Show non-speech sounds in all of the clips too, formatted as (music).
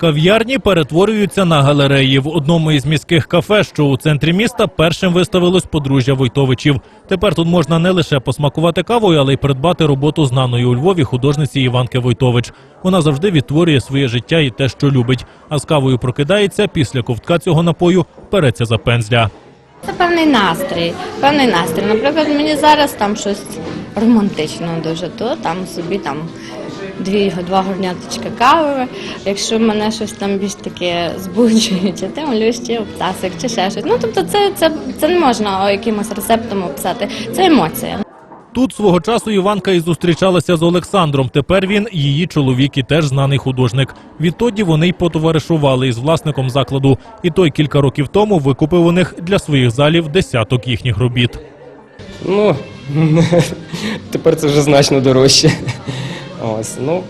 Кав'ярні перетворюються на галереї. В одному із міських кафе, що у центрі міста, першим виставилось подружжя Войтовичів. Тепер тут можна не лише посмакувати кавою, але й придбати роботу знаної у Львові художниці Іванки Войтович. Вона завжди відтворює своє життя і те, що любить. А з кавою прокидається після ковтка цього напою береться за пензля. Це певний настрій. Певний настрій. Наприклад, мені зараз там щось романтично дуже, то там собі там дві два горняточка кави. Якщо мене щось там більш таке збуджує, чи ти малюєш чи обцасик, чи ще щось. Ну тобто, це, це, це не можна якимось рецептом описати. Це емоція. Тут свого часу Іванка і зустрічалася з Олександром. Тепер він її чоловік і теж знаний художник. Відтоді вони й потоваришували із власником закладу. І той кілька років тому викупив у них для своїх залів десяток їхніх робіт. Ну, (laughs) тепер це вже значно дорожче. Ось, ну,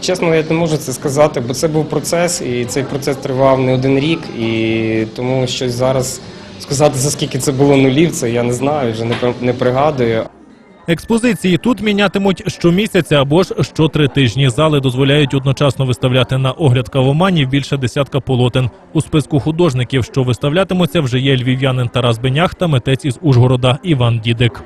чесно, я не можу це сказати, бо це був процес, і цей процес тривав не один рік, і тому щось зараз сказати, за скільки це було нулів, це я не знаю, вже не, не пригадую. Експозиції тут мінятимуть щомісяця або ж що три тижні. Зали дозволяють одночасно виставляти на огляд кавоманів більше десятка полотен. У списку художників, що виставлятимуться, вже є львів'янин Тарас Бенях та митець із Ужгорода Іван Дідик.